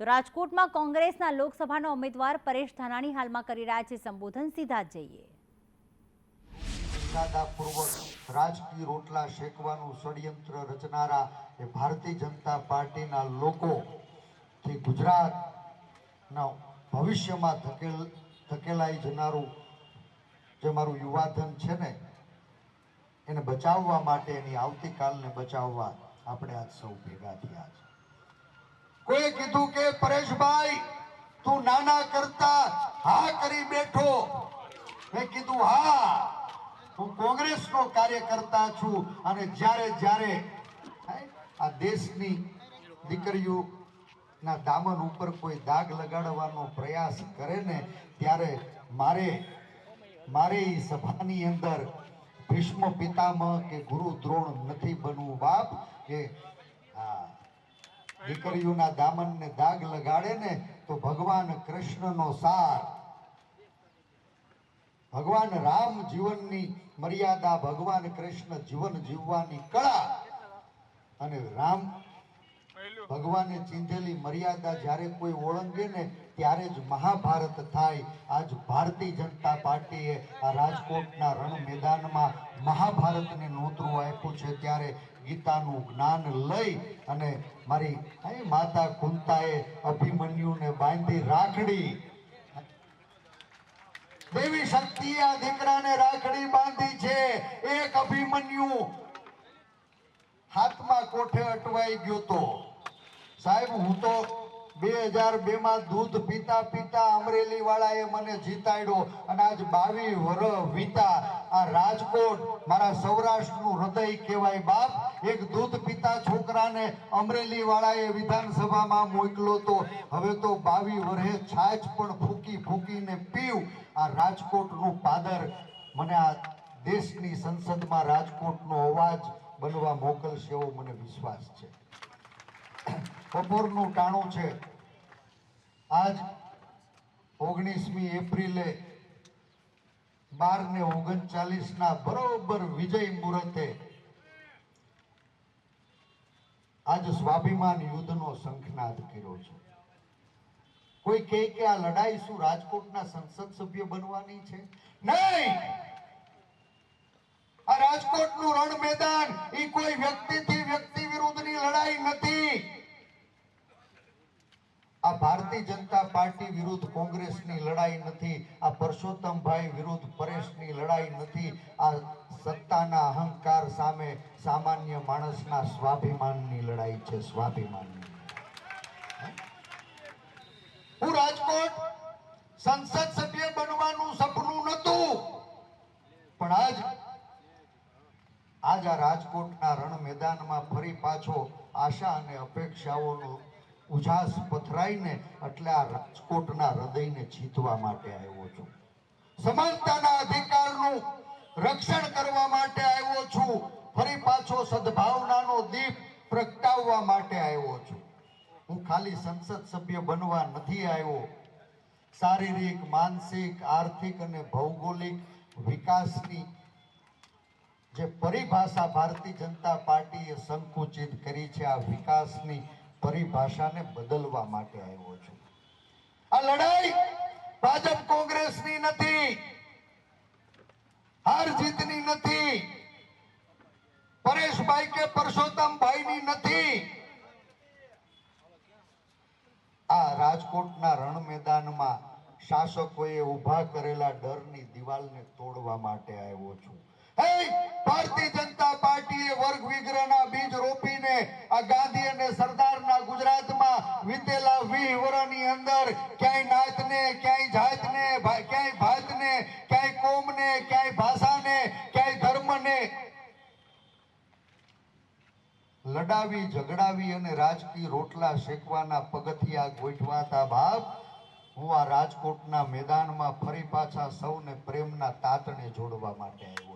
તો રાજકોટમાં કોંગ્રેસના લોકસભાના ઉમેદવાર પરેશ ધાનાણી હાલમાં કરી રહ્યા છે સંબોધન. સીધા જ જઈએ. ઇરાદાપૂર્વક રાજકીય રોટલા શેકવાનું ષડયંત્ર રચનારા એ ભારતીય જનતા પાર્ટીના લોકોથી ગુજરાતના ભવિષ્યમાં ધકેલ ધકેલાઈ જનારું જે મારું યુવાધન છે ને, એને બચાવવા માટે એની આવતીકાલને બચાવવા આપણે આજ સૌ ભેગા થયા છે. કોઈ કીધું કે, પરેશભાઈ, તું નાના કરતા હા કરી બેઠો. મેં કીધું, હા, હું કોંગ્રેસનો કાર્યકર્તા છું અને જ્યારે જ્યારે આ દેશની દીકરીઓના દામન ઉપર કોઈ દાગ લગાડવાનો પ્રયાસ કરે ને, ત્યારે મારે મારે એ સભાની અંદર ભીષ્મ પિતામહ કે ગુરુ દ્રોણ નથી બનવું બાપ, કે દીકરીઓના દામનને દાગ લગાડે ને તો ભગવાન કૃષ્ણનો સાર. ભગવાન રામ જીવનની મર્યાદા, ભગવાન કૃષ્ણ જીવન જીવવાની કળા અને રામ ભગવાને ચીંધેલી મર્યાદા જ્યારે કોઈ ઓળંગે ને ત્યારે જ મહાભારત થાય. આજ ભારતીય જનતા પાર્ટીએ આ રાજકોટના રણ મેદાનમાં મહાભારતને નોતરું આપ્યું છે. ત્યારે ગીતાનું જ્ઞાન લઈ અને મારી માતા કુંતાએ અભિમન્યુને બાંધી રાખડી. દેવી શક્તિ આ દીકરાને રાખડી બાંધી છે. એક અભિમન્યુ હાથમાં કોઠે અટવાઈ ગયો તો. સાહેબ, હું તો બે હજાર બે માં દૂધ પીતા પીતા અમરેલી વાળાએ મને જીતાડ્યો અને આજ બાવી વર વીતા. આ રાજકોટ મારા સૌરાષ્ટ્રનું હૃદય કહેવાય બાપ. એક દૂધ પીતા છોકરાને અમરેલી વાળાએ વિધાનસભામાં મોકલો તો હવે તો બાવી વર્ષે છાછ પણ ફૂકી ફૂકીને પીવ. આ રાજકોટનું પાદર મને આ દેશની સંસદમાં રાજકોટનો અવાજ બનવા મોકલશે એવો મને વિશ્વાસ છે. બપોરનું ટાણું છે. આજ ઓગણીસમી એપ્રિલે બાર ને ઓગણચાલીસના બરોબર વિજય મુહૂર્તે આજ સ્વાભિમાન યુદ્ધનો શંખનાદ કર્યો છે. કોઈ કહે કે આ લડાઈ શું રાજકોટના સંસદ સભ્ય બનવાની છે? નહીં! આ રાજકોટનું રણ મેદાન એ કોઈ વ્યક્તિથી વ્યક્તિ વિરુદ્ધની લડાઈ નથી. આ ભારતીય જનતા પાર્ટી વિરુદ્ધ કોંગ્રેસની લડાઈ નથી. આ પરસોત્તમભાઈ વિરુદ્ધ પરેશની લડાઈ નથી. આ સત્તાના અહંકાર સામે સામાન્ય માણસના સ્વાભિમાનની લડાઈ છે, સ્વાભિમાનની. હું રાજકોટ સંસદ સભ્ય બનવાનું સપનું નતું પણ આજ આજ આ રાજકોટના રણ મેદાનમાં ફરી પાછો આશા અને અપેક્ષાઓનો ઉજાસ પથરાઈને એટલે આ રાજકોટના હૃદયને જીતવા માટે આવ્યો છું. સમાનતાના અધિકારનું રક્ષણ કરવા માટે આવ્યો છું. ફરી પાછો સદભાવનાનો દીપ પ્રગટાવવા માટે આવ્યો છું. હું ખાલી સંસદ સભ્ય બનવા નથી આવ્યો. શારીરિક, માનસિક, આર્થિક અને ભૌગોલિક વિકાસની જે પરિભાષા ભારતીય જનતા પાર્ટીએ સંકુચિત કરી છે, આ વિકાસની પરિભાષાને બદલવા માટે આવ્યો છું. આ લડાઈ ભાજપ કોંગ્રેસની નથી. હાર જીતની નથી. પરેશભાઈ કે પરસોત્તમભાઈની નથી. આ રાજકોટના રણ મેદાનમાં શાસકોએ ઊભા કરેલા ડરની દિવાલને તોડવા માટે આવ્યો છું. ભારતીય જનતા પાર્ટીએ વર્ગ વિગ્રહના બીજ રોપીને આ ગાંધી અને સરદારના ગુજરાતમાં વીતેલા વીસ વર્ષની અંદર ક્યાંય નાતને, ક્યાંય જાતને ભા- ક્યાંય ભાતને ક્યાંય કોમને ક્યાંય ભાષાને ક્યાંય ધર્મને લડાવી, ઝઘડાવી અને રાજકીય રોટલા શેકવાના પગથિયા ગોઠવાતા બાપ હું આ રાજકોટના મેદાનમાં ફરી પાછા સૌને પ્રેમના તાતણે જોડવા માટે આવ્યો.